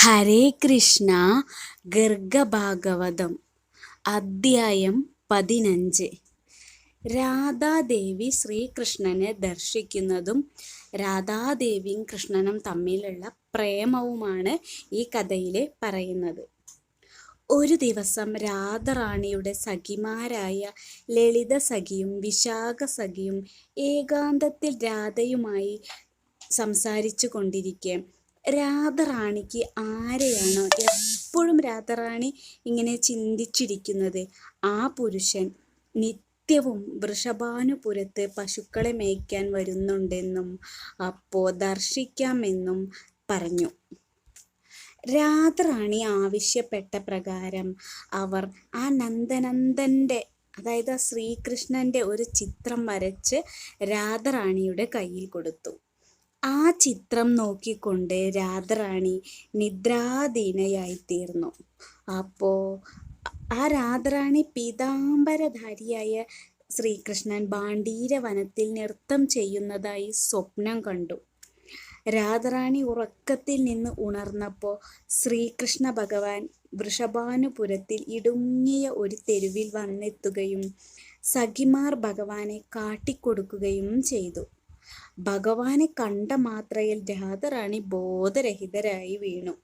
ഹരേ കൃഷ്ണ ഗർഗഭാഗവതം അദ്ധ്യായം പതിനഞ്ച്. രാധാദേവി ശ്രീകൃഷ്ണനെ ദർശിക്കുന്നതും രാധാദേവിയും കൃഷ്ണനും തമ്മിലുള്ള പ്രേമവുമാണ് ഈ കഥയിലെ പറയുന്നത്. ഒരു ദിവസം രാധറാണിയുടെ സഖിമാരായ ലളിത സഖിയും വിശാഖ സഖിയും ഏകാന്തത്തിൽ രാധയുമായി സംസാരിച്ചു കൊണ്ടിരിക്കെ. രാധറാണിക്ക് ആരെയാണോ എപ്പോഴും രാധറാണി ഇങ്ങനെ ചിന്തിച്ചിരിക്കുന്നത്. ആ പുരുഷൻ നിത്യവും വൃഷഭാനുപുരത്ത് പശുക്കളെ മേയ്ക്കാൻ വരുന്നുണ്ടെന്നും അപ്പോൾ ദർശിക്കാമെന്നും പറഞ്ഞു. രാധറാണി ആവശ്യപ്പെട്ട പ്രകാരം അവർ ആ നന്ദനന്ദന്റെ അതായത് ആ ശ്രീകൃഷ്ണന്റെ ഒരു ചിത്രം വരച്ച് രാധറാണിയുടെ കയ്യിൽ കൊടുത്തു. ആ ചിത്രം നോക്കിക്കൊണ്ട് രാധറാണി നിദ്രാധീനയായിത്തീർന്നു. അപ്പോൾ ആ രാധറാണി പീതാംബരധാരിയായ ശ്രീകൃഷ്ണൻ ബാണ്ടീര വനത്തിൽ നൃത്തം ചെയ്യുന്നതായി സ്വപ്നം കണ്ടു. രാധറാണി ഉറക്കത്തിൽ നിന്ന് ഉണർന്നപ്പോൾ ശ്രീകൃഷ്ണ ഭഗവാൻ വൃഷഭാനുപുരത്തിൽ ഇടുങ്ങിയ ഒരു തെരുവിൽ വന്നെത്തുകയും സഖിമാർ ഭഗവാനെ കാട്ടിക്കൊടുക്കുകയും ചെയ്തു. ഭഗവാനെ കണ്ട മാത്രയിൽ രാധറാണി ബോധരഹിതരായി വീണു.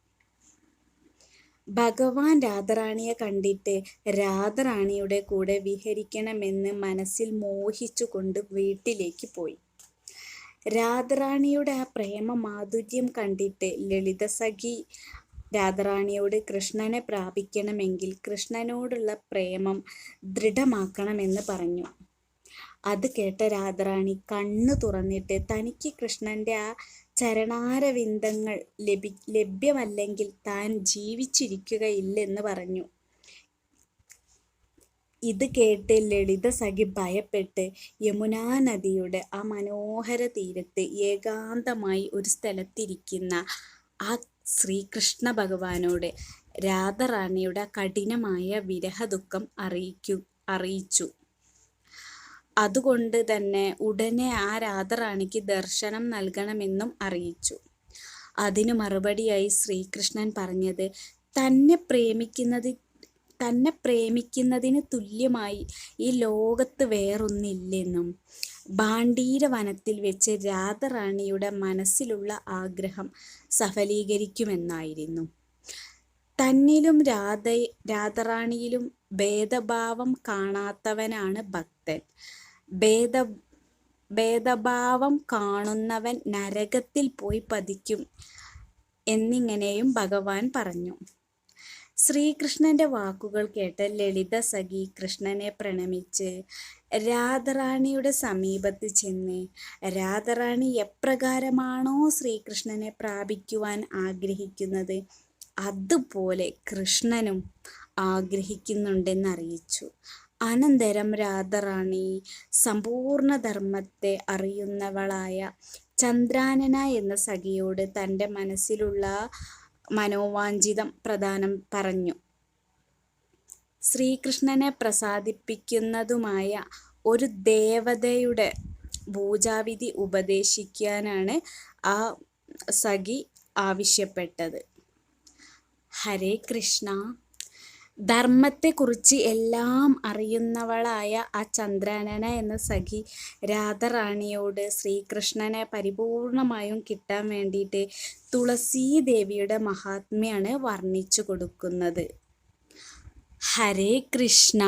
ഭഗവാൻ രാധറാണിയെ കണ്ടിട്ട് രാധറാണിയുടെ കൂടെ വിഹരിക്കണമെന്ന് മനസ്സിൽ മോഹിച്ചുകൊണ്ട് വീട്ടിലേക്ക് പോയി. രാധറാണിയുടെ ആ പ്രേമ മാധുര്യം കണ്ടിട്ട് ലളിത സഖി രാധറാണിയോട് കൃഷ്ണനെ പ്രാപിക്കണമെങ്കിൽ കൃഷ്ണനോടുള്ള പ്രേമം ദൃഢമാക്കണമെന്ന് പറഞ്ഞു. അത് കേട്ട രാധറാണി കണ്ണു തുറന്നിട്ട് തനിക്ക് കൃഷ്ണന്റെ ആ ചരണാരവിന്ദങ്ങൾ ലഭി ലഭ്യമല്ലെങ്കിൽ താൻ ജീവിച്ചിരിക്കുകയില്ലെന്ന് പറഞ്ഞു. ഇത് കേട്ട് ലളിത സഖി ഭയപ്പെട്ട് യമുനാ നദിയുടെ ആ മനോഹര തീരത്ത് ഏകാന്തമായി ഒരു സ്ഥലത്തിരിക്കുന്ന ആ ശ്രീകൃഷ്ണ ഭഗവാനോട് രാധറാണിയുടെ കഠിനമായ വിരഹ ദുഃഖം അറിയിക്കു അറിയിച്ചു. അതുകൊണ്ട് തന്നെ ഉടനെ ആ രാധറാണിക്ക് ദർശനം നൽകണമെന്നും അറിയിച്ചു. അതിനു മറുപടിയായി ശ്രീകൃഷ്ണൻ പറഞ്ഞത് തന്നെ പ്രേമിക്കുന്നത് തന്നെ പ്രേമിക്കുന്നതിന് തുല്യമായി ഈ ലോകത്ത് വേറൊന്നില്ലെന്നും ബാണ്ടീര വനത്തിൽ വെച്ച് രാധറാണിയുടെ മനസ്സിലുള്ള ആഗ്രഹം സഫലീകരിക്കുമെന്നായിരുന്നു. തന്നിലും രാധ രാധറാണിയിലും ഭേദഭാവം കാണാത്തവനാണ് ഭക്തൻ. ഭേദ ഭേദഭാവം കാണുന്നവൻ നരകത്തിൽ പോയി പതിക്കും എന്നിങ്ങനെയും ഭഗവാൻ പറഞ്ഞു. ശ്രീകൃഷ്ണന്റെ വാക്കുകൾ കേട്ട് ലളിത സഖി കൃഷ്ണനെ പ്രണമിച്ച് രാധറാണിയുടെ സമീപത്ത് ചെന്ന് രാധറാണി എപ്രകാരമാണോ ശ്രീകൃഷ്ണനെ പ്രാപിക്കുവാൻ ആഗ്രഹിക്കുന്നത്? അതുപോലെ കൃഷ്ണനും ആഗ്രഹിക്കുന്നുണ്ടെന്നറിയിച്ചു അനന്തരം രാധറാണി. സമ്പൂർണ ധർമ്മത്തെ അറിയുന്നവളായ ചന്ദ്രാനന എന്ന സഖിയോട് തന്റെ മനസ്സിലുള്ള മനോവാഞ്ചിതം പ്രധാനം പറഞ്ഞു. ശ്രീകൃഷ്ണനെ പ്രസാദിപ്പിക്കുന്നതുമായ ഒരു ദേവതയുടെ പൂജാവിധി ഉപദേശിക്കാനാണ് ആ സഖി ആവശ്യപ്പെട്ടത്. ഹരേ കൃഷ്ണ. ധർമ്മത്തെക്കുറിച്ച് എല്ലാം അറിയുന്നവളായ ആ ചന്ദ്രാനന എന്ന സഖി രാധറാണിയോട് ശ്രീകൃഷ്ണനെ പരിപൂർണമായും കിട്ടാൻ വേണ്ടിയിട്ട് തുളസീദേവിയുടെ മഹാത്മ്യാണ് വർണിച്ചു കൊടുക്കുന്നത്. ഹരേ കൃഷ്ണ.